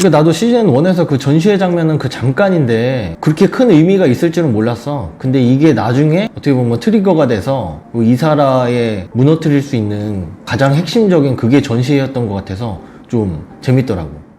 그러니까 나도 시즌 1에서 그 전시회 장면은 그 잠깐인데 그렇게 큰 의미가 있을 줄은 몰랐어. 근데 이게 나중에 어떻게 보면 트리거가 돼서 뭐 이사라에 무너뜨릴 수 있는 가장 핵심적인 그게 전시회였던 것 같아서 좀 재밌더라고.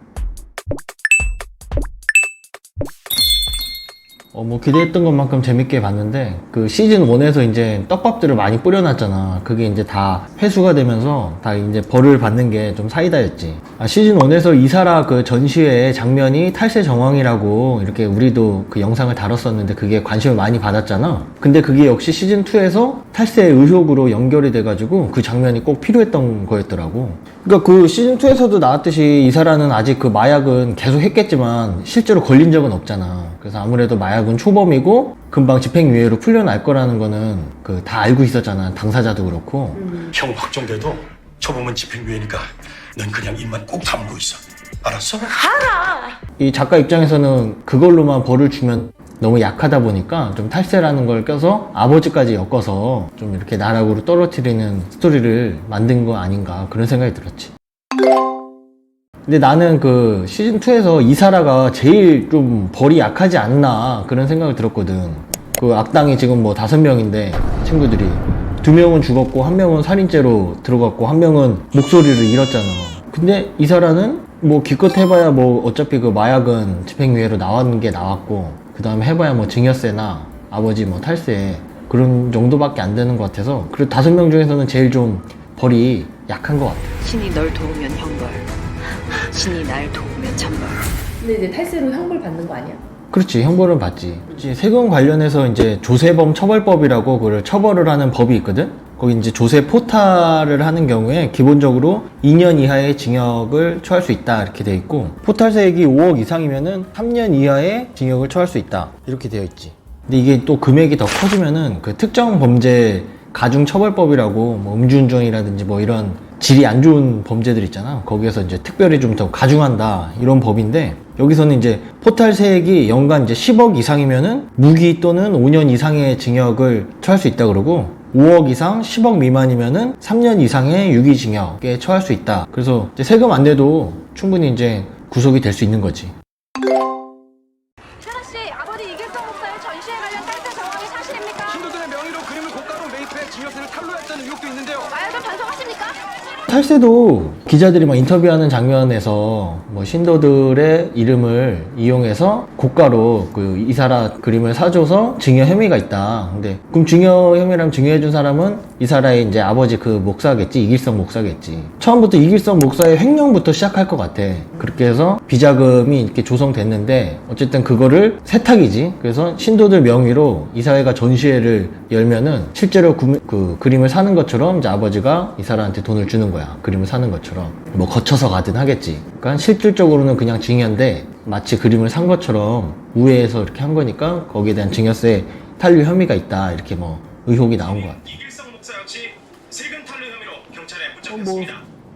어, 뭐 기대했던 것만큼 재밌게 봤는데 그 시즌 1에서 이제 떡밥들을 많이 뿌려놨잖아. 그게 이제 다 회수가 되면서 다 이제 벌을 받는 게 좀 사이다였지. 아, 시즌 1에서 이사라 그 전시회 장면이 탈세 정황이라고 이렇게 우리도 그 영상을 다뤘었는데 그게 관심을 많이 받았잖아. 근데 그게 역시 시즌 2에서 탈세 의혹으로 연결이 돼가지고 그 장면이 꼭 필요했던 거였더라고. 그러니까 그 시즌 2에서도 나왔듯이 이사라는 아직 그 마약은 계속 했겠지만 실제로 걸린 적은 없잖아. 그래서 아무래도 마약 은 초범이고 금방 집행유예로 풀려날 거라는 거는 그 다 알고 있었잖아. 당사자도 그렇고. 형 박정대도 초범은 집행유예니까 넌 그냥 입만 꼭 다물고 있어. 알았어? 이 작가 입장에서는 그걸로만 벌을 주면 너무 약하다 보니까 좀 탈세라는 걸 껴서 아버지까지 엮어서 좀 이렇게 나락으로 떨어뜨리는 스토리를 만든 거 아닌가 그런 생각이 들었지. 근데 나는 그 시즌 2에서 이사라가 제일 좀 벌이 약하지 않나 그런 생각을 들었거든. 그 악당이 지금 뭐 다섯 명인데 친구들이 두 명은 죽었고 한 명은 살인죄로 들어갔고 한 명은 목소리를 잃었잖아. 근데 이사라는 뭐 기껏 해봐야 뭐 어차피 그 마약은 집행유예로 나왔는 게 나왔고 그 다음에 해봐야 뭐 증여세나 아버지 뭐 탈세 그런 정도밖에 안 되는 것 같아서 그리고 다섯 명 중에서는 제일 좀 벌이 약한 것 같아. 신이 널 도우면 형벌, 신이 날 도우면 천벌. 근데 이제 탈세로 형벌 받는 거 아니야? 그렇지 형벌은 받지 그렇지 세금 관련해서 이제 조세범 처벌법이라고 그걸 처벌을 하는 법이 있거든 거기 이제 조세 포탈을 하는 경우에 기본적으로 2년 이하의 징역을 처할 수 있다 이렇게 되어 있고 포탈세액이 5억 이상이면은 3년 이하의 징역을 처할 수 있다 이렇게 되어 있지 근데 이게 또 금액이 더 커지면은 그 특정 범죄 가중처벌법이라고 뭐 음주운전이라든지 뭐 이런 질이 안 좋은 범죄들 있잖아. 거기에서 이제 특별히 좀 더 가중한다 이런 법인데 여기서는 이제 포탈 세액이 연간 이제 10억 이상이면은 무기 또는 5년 이상의 징역을 처할 수 있다 그러고 5억 이상 10억 미만이면은 3년 이상의 유기징역에 처할 수 있다. 그래서 이제 세금 안 내도 충분히 이제 구속이 될 수 있는 거지. 세라 씨, 아버지 이길성 목사의 전시회 관련 탈세 정황이 사실입니까? 신도들의 명의로 그림을 고가로 매입해 증여세를 탈루했다는 의혹도 있는데요. 마약을 반성하십니까? 탈세도 기자들이 막 인터뷰하는 장면에서 뭐 신도들의 이름을 이용해서 고가로 그 이사라 그림을 사줘서 증여 혐의가 있다. 근데 그럼 증여 혐의라면 증여해준 사람은 이사라의 이제 아버지 그 목사겠지 이길성 목사겠지. 처음부터 이길성 목사의 횡령부터 시작할 것 같아. 그렇게 해서 비자금이 이렇게 조성됐는데 어쨌든 그거를 세탁이지. 그래서 신도들 명의로 이사회가 전시회를 열면은 실제로 구- 그 그림을 사는 것처럼 이제 아버지가 이사라한테 돈을 주는 거야. 그림을 사는 것처럼. 뭐 거쳐서 가든 하겠지. 그러니까 실질적으로는 그냥 증여인데 마치 그림을 산 것처럼 우회해서 이렇게 한 거니까 거기에 대한 증여세 탈루 혐의가 있다. 이렇게 뭐 의혹이 나온 것 같아. 이길성 목사 역시 세금 탈루 혐의로 경찰에 어, 뭐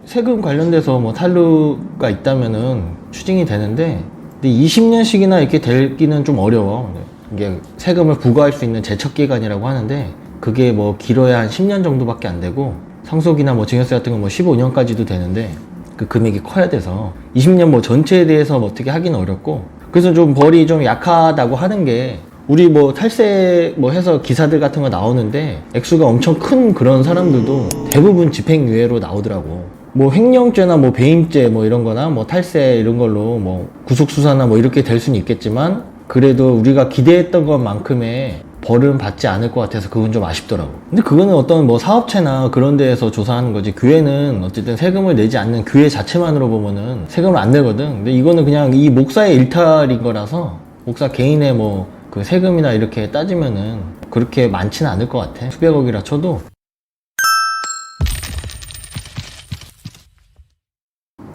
세금 관련돼서 뭐 탈루가 있다면은 추징이 되는데 근데 20년씩이나 이렇게 되기는 좀 어려워. 이게 세금을 부과할 수 있는 제척 기간이라고 하는데 그게 뭐 길어야 한 10년 정도밖에 안 되고 상속이나 뭐 증여세 같은 건 뭐 15년까지도 되는데 그 금액이 커야 돼서 20년 뭐 전체에 대해서 뭐 어떻게 하기는 어렵고 그래서 좀 벌이 좀 약하다고 하는 게 우리 뭐 탈세 뭐 해서 기사들 같은 거 나오는데 액수가 엄청 큰 그런 사람들도 대부분 집행유예로 나오더라고. 뭐 횡령죄나 뭐 배임죄 뭐 이런 거나 뭐 탈세 이런 걸로 뭐 구속수사나 뭐 이렇게 될 수는 있겠지만 그래도 우리가 기대했던 것만큼의 벌은 받지 않을 것 같아서 그건 좀 아쉽더라고. 근데 그거는 어떤 뭐 사업체나 그런 데에서 조사하는 거지. 교회는 어쨌든 세금을 내지 않는 교회 자체만으로 보면은 세금을 안 내거든. 근데 이거는 그냥 이 목사의 일탈인 거라서 목사 개인의 뭐 그 세금이나 이렇게 따지면은 그렇게 많지는 않을 것 같아. 수백억이라 쳐도.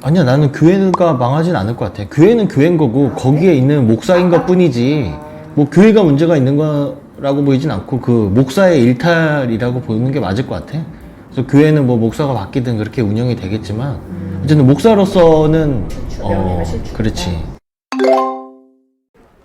아니야, 나는 교회가 망하진 않을 것 같아. 교회는 교회인 거고, 거기에 있는 목사인 것 뿐이지, 뭐, 교회가 문제가 있는 거 라고 보이진 않고, 그, 목사의 일탈이라고 보는 게 맞을 것 같아. 그래서 교회는 뭐, 목사가 바뀌든 그렇게 운영이 되겠지만, 어쨌든 목사로서는, 어, 그렇지.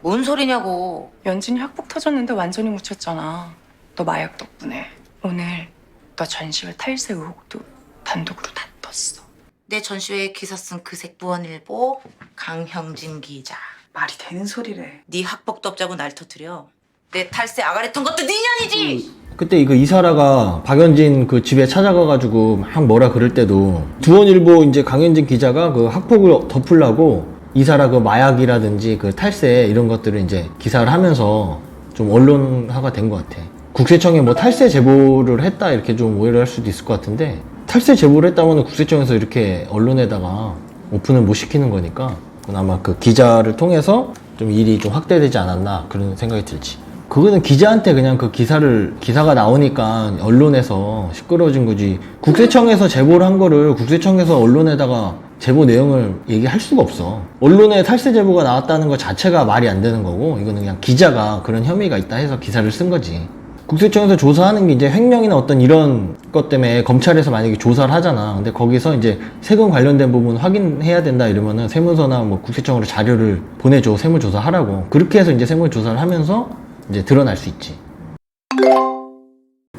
뭔 소리냐고. 연진이 학폭 터졌는데 완전히 묻혔잖아. 너 마약 덕분에 오늘 너 전시회 탈세 의혹도 단독으로 다 떴어. 내 전시회에 기사 쓴 그 색부원일보 강형진 기자. 말이 되는 소리래. 네 학복도 없자고 날 터뜨려. 내 탈세 아가리통 것도 네 년이지. 그때 이거 이사라가 박연진 그 집에 찾아가가지고 막 뭐라 그럴 때도 두원일보 이제 강현진 기자가 그 학폭을 덮으려고 이사라 그 마약이라든지 그 탈세 이런 것들을 이제 기사를 하면서 좀 언론화가 된 것 같아. 국세청에 뭐 탈세 제보를 했다 이렇게 좀 오해를 할 수도 있을 것 같은데 탈세 제보를 했다면 국세청에서 이렇게 언론에다가 오픈을 못 시키는 거니까 아마 그 기자를 통해서 좀 일이 좀 확대되지 않았나 그런 생각이 들지. 그거는 기자한테 그냥 그 기사를 기사가 나오니까 언론에서 시끄러워진 거지. 국세청에서 제보를 한 거를 국세청에서 언론에다가 제보 내용을 얘기할 수가 없어. 언론에 탈세 제보가 나왔다는 것 자체가 말이 안 되는 거고 이거는 그냥 기자가 그런 혐의가 있다 해서 기사를 쓴 거지. 국세청에서 조사하는 게 이제 횡령이나 어떤 이런 것 때문에 검찰에서 만약에 조사를 하잖아. 근데 거기서 이제 세금 관련된 부분 확인해야 된다 이러면은 세무서나 뭐 국세청으로 자료를 보내줘. 세무조사 하라고. 그렇게 해서 이제 세무조사를 하면서 이제 드러날 수 있지.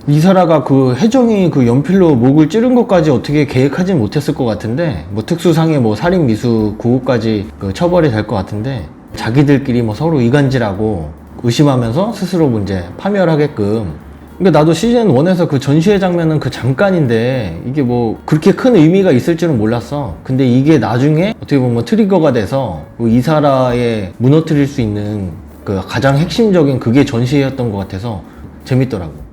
이사라가 그 혜정이 그 연필로 목을 찌른 것까지 어떻게 계획하진 못했을 것 같은데 뭐 특수상해 뭐 살인 미수 그거까지 그 처벌이 될 것 같은데 자기들끼리 뭐 서로 이간질하고 의심하면서 스스로 뭐 이제 파멸하게끔 그러니까 나도 시즌 1에서 그 전시회 장면은 그 잠깐인데 이게 뭐 그렇게 큰 의미가 있을 줄은 몰랐어 근데 이게 나중에 어떻게 보면 트리거가 돼서 그 이사라에 무너뜨릴 수 있는 그 가장 핵심적인 그게 전시회였던 것 같아서 재밌더라고